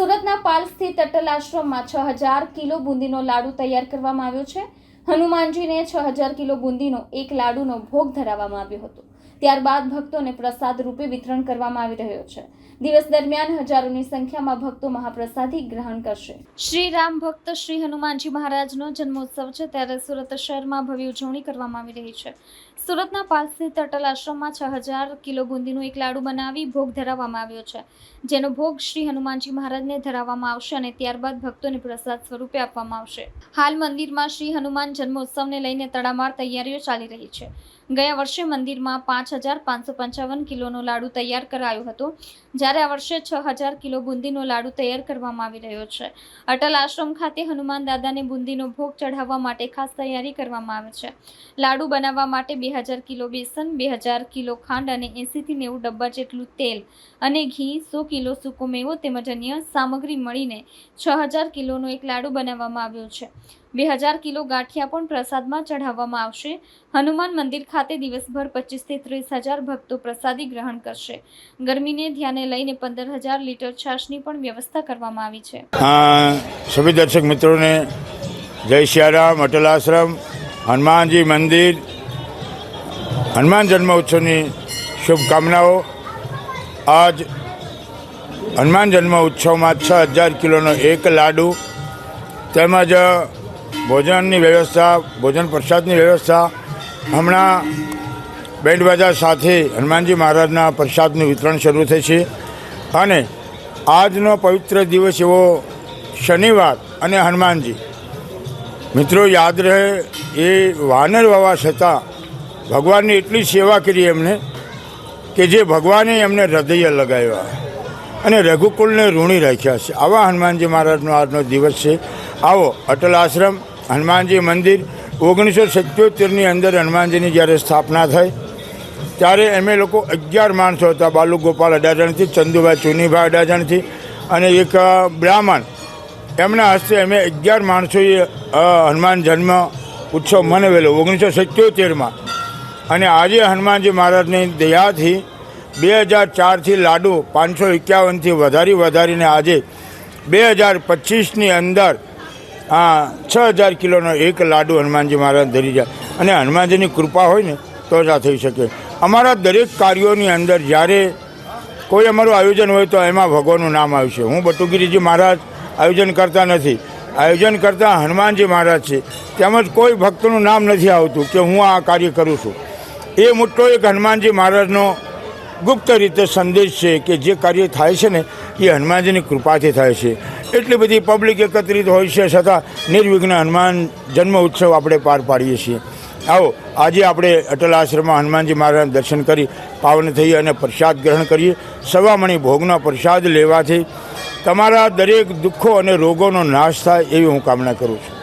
સુરતના પાલ સ્થિત અટલ આશ્રમમાં છ હજાર કિલો બુંદીનો લાડુ તૈયાર કરવામાં આવ્યો છે. હનુમાનજીને છ હજાર કિલો બુંદીનો એક લાડુનો ભોગ ધરાવવામાં આવ્યો હતો. ત્યારબાદ ભક્તોને પ્રસાદ રૂપે વિતરણ કરવામાં આવી રહ્યો છે. દિવસ દરમિયાન હજારોની સંખ્યામાં ભક્તો મહાપ્રસાદી ગ્રહણ કરશે. શ્રી રામ ભક્ત શ્રી હનુમાનજી મહારાજનો જન્મોત્સવ છે. ત્યારે સુરત શહેરમાં ભવ્ય ઉજવણી કરવામાં આવી રહી છે. સુરતના પાલ સ્થિત અટલ આશ્રમમાં છ હજાર કિલો બુંદીનું એક લાડુ બનાવી ભોગ ધરાવવામાં આવ્યો છે. જેનો ભોગ શ્રી હનુમાનજી મહારાજને ધરાવવામાં આવશે અને ત્યારબાદ ભક્તોને પ્રસાદ સ્વરૂપે આપવામાં આવશે. હાલ મંદિરમાં શ્રી હનુમાન જન્મોત્સવને લઈને તડામાર તૈયારીઓ ચાલી રહી છે. ગયા વર્ષે મંદિરમાં પાંચ હજાર પાંચસો પંચાવન કિલોનો લાડુ તૈયાર કરાયો હતો. જ્યારે આ વર્ષે છ હજાર કિલો બુંદીનો લાડુ તૈયાર કરવામાં આવી રહ્યો છે. અટલ આશ્રમ ખાતે હનુમાન દાદાને બુંદીનો ભોગ ચઢાવવા માટે ખાસ તૈયારી કરવામાં આવે છે. લાડુ બનાવવા માટે બે હજાર કિલો બેસન, બે હજાર કિલો ખાંડ અને એંસીથી નેવું ડબ્બા જેટલું તેલ અને ઘી, સો કિલો સૂકો મેવો તેમજ અન્ય સામગ્રી મળીને છ હજાર કિલોનો એક લાડુ બનાવવામાં આવ્યો છે. બે હજાર કિલો ગાંઠિયા પણ પ્રસાદમાં ચઢાવવામાં આવશે. હનુમાન મંદિર ખાતે દિવસભર પચીસથી ત્રીસ હજાર ભક્તો પ્રસાદી ગ્રહણ કરશે. ગરમીને ધ્યાને લઈને પંદર હજાર લીટર છાશની પણ વ્યવસ્થા કરવામાં આવી છે. દર્શક મિત્રોને જય સિયારામ અટલ આશ્રમ, હનુમાનજી મંદિર હનુમાન જન્મ ઉત્સવની શુભકામનાઓ. આજ હનુમાન જન્મ ઉત્સવમાં છ હજાર કિલોનો એક લાડુ, તેમજ ભોજનની વ્યવસ્થા, ભોજન પ્રસાદની વ્યવસ્થા. હમણાં બેન્ડ બાજા સાથે હનુમાનજી મહારાજના પ્રસાદનું વિતરણ શરૂ થશે અને આજનો પવિત્ર દિવસ એવો શનિવાર અને હનુમાનજી. મિત્રો, યાદ રહે, એ વાનર વાવા છતાં ભગવાનની એટલી સેવા કરી એમને કે જે ભગવાને એમને હૃદય લગાવ્યા. અને રઘુકુલને ઋણી રાખ્યા છે. આવા હનુમાનજી મહારાજનો આજનો દિવસ છે. આવો, અટલ આશ્રમ, હનુમાનજી મંદિર, ઓગણીસો સત્યોતેરની અંદર હનુમાનજીની જ્યારે સ્થાપના થઈ, ત્યારે અમે લોકો અગિયાર માણસો હતા. બાલુ ગોપાલ અડાજણથી, ચંદુભાઈ ચુનીભાઈ અડાજણથી અને એક બ્રાહ્મણ. એમના હસ્તે અમે અગિયાર માણસોએ હનુમાન જન્મ ઉત્સવ મનાવેલો. ઓગણીસો સત્યોતેરમાં અને આજે હનુમાનજી મહારાજની દયાથી બે હજાર ચારથી લાડુ પાંચસો એકાવનથી વધારી વધારીને આજે બે હજાર પચીસની અંદર આ છ હજાર કિલોનો એક લાડુ હનુમાનજી મહારાજ ધરી જાય અને હનુમાનજીની કૃપા હોય ને, તો જ આ થઈ શકે. અમારા દરેક કાર્યોની અંદર જ્યારે કોઈ અમારું આયોજન હોય તો એમાં ભગવાનનું નામ આવશે. હું બટુગીરીજી મહારાજ આયોજન કરતા નથી. આયોજન કરતા હનુમાનજી મહારાજ છે. તેમજ કોઈ ભક્તનું નામ નથી આવતું કે હું આ કાર્ય કરું છું. એ મોટો એક હનુમાનજી મહારાજનો ગુપ્ત રીતે સંદેશ છે કે જે કાર્ય થાય છે ને, એ હનુમાનજીની કૃપાથી થાય છે. એટલી બધી પબ્લિક એકત્રિત હોય છે છતાં નિર્વિઘ્ન હનુમાન જન્મ ઉત્સવ આપણે પાર પાડીએ છીએ. આવો, આજે આપણે અટલ આશ્રમમાં હનુમાનજી મહારાજના દર્શન કરી, પાવન થઈએ અને પ્રસાદ ગ્રહણ કરીએ. સવામણી ભોગનો પ્રસાદ લેવાથી તમારા દરેક દુઃખો અને રોગોનો નાશ થાય એવી હું કામના કરું છું.